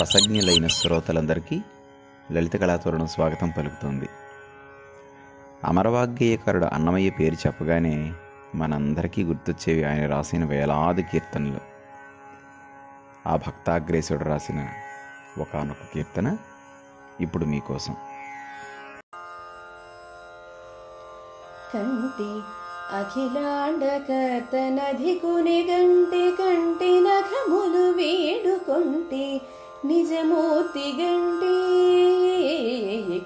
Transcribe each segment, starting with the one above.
రసజ్ఞులైన శ్రోతలందరికీ లలిత కళాతోరణం స్వాగతం పలుకుతుంది. అమరవాగ్గేయకారుడు అన్నమయ్య పేరు చెప్పగానే మనందరికీ గుర్తొచ్చేవి ఆయన రాసిన వేలాది కీర్తనలు. ఆ భక్తాగ్రేసుడు రాసిన ఒకానొక కీర్తన ఇప్పుడు మీకోసం. కంటి అఖిలాండకర్తనధికుని గంటి కంటి నఖములు వేడుకొంటి నిజమూర్తి గంటి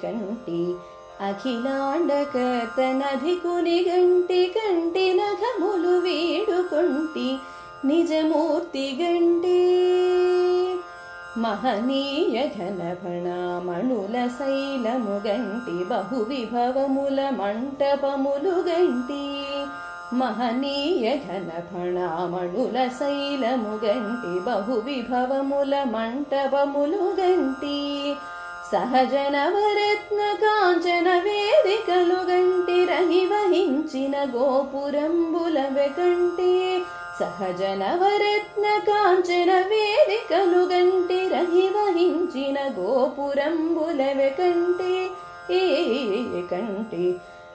కంటి అఖిలాండకర్తనధికుని గంటి కంటి నఖములు వీడుకుంటి నిజమూర్తి గంటి మహనీయ ఘనభణామణుల శైలము గంటి బహు విభవముల మంటపములు గంటి మహనీయ ఘనభణామణుల శైలము గంటి బహు విభవముల మంటపములు గంటి సహజ నవరత్న కాంచన వేదికలు గంటి రహి వహించిన గోపురంబుల వెకంటి సహజ నవరత్న కాంచన వేదికలు గంటి రహి వహించిన గోపురంబుల వెకంటి ఏ కంటి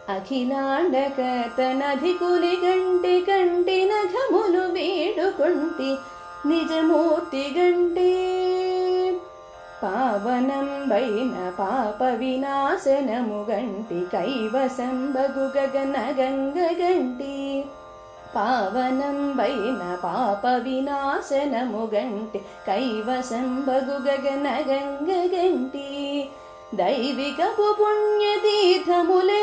అఖిలాండకతనధికుని గంటి కంటి నఘములు వేడుకొంటి నిజమూర్తి గంటి. పావనంబైన పాప వినాశనము గంటి కైవసం బగు గగన గంగ గంటి. పావనంబైన పాప వినాశనము గంటి కైవసం బగు గగన గంగ గంటి. దైవికపు పుణ్యతీర్థములే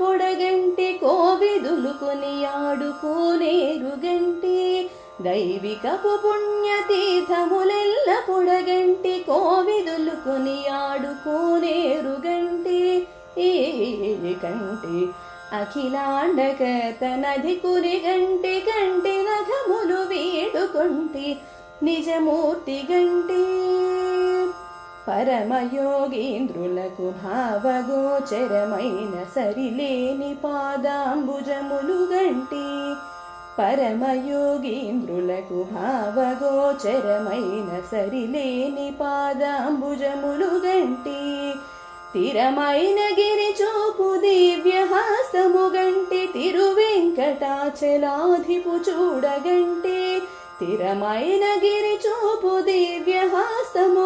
పొడగంటి కోవిదులు కొనియాడుకోనేరు గంటి దైవికపు పుణ్యతీర్థములెల్ల పొడగంటి కోవిదులు కొనియాడుకోనేరు గంటి ఏ కంటి అఖిలాండకతనధి కురి గంటి కంటి నఖములు వీడుకుంటి నిజమూర్తి గంటి పరమయోగీంద్రులకు భావగోచరమైన సరిలేని పాదాంబుజములు గంటి పరమయోగీంద్రులకు భావగోచరమైన సరిలేని పాదాంబుజములు గంటి తిరమైన గిరి చూపు దివ్యహాసము గంటి తిరువెంకటాచలాధిపు చూడగంటి తిరమైన గిరి చూపు దివ్యహాసము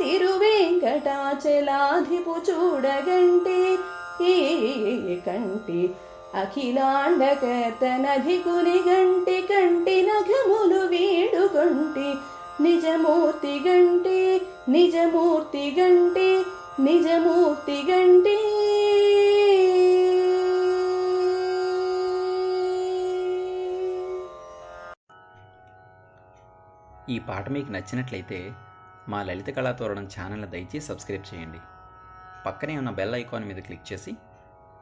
తిరువేంకటాచలాధిపు చూడగంటి. ఈ కంటి అఖిలాండకతనధి కుని గంటి కంటి నఘములు వీడుకొంటి. నిజమూర్తి గంటి నిజమూర్తి గంటి నిజమూర్తి గంటి ఈ పాట మీకు నచ్చినట్లయితే మా లలిత కళాతోరణం ఛానల్ని దయచేసి సబ్స్క్రైబ్ చేయండి. పక్కనే ఉన్న బెల్ ఐకాన్ మీద క్లిక్ చేసి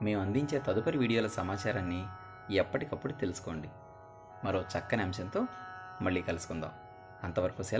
మేము అందించే తదుపరి వీడియోల సమాచారాన్ని ఎప్పటికప్పుడు తెలుసుకోండి. మరో చక్కని అంశంతో మళ్ళీ కలుసుకుందాం. అంతవరకు సెలవు.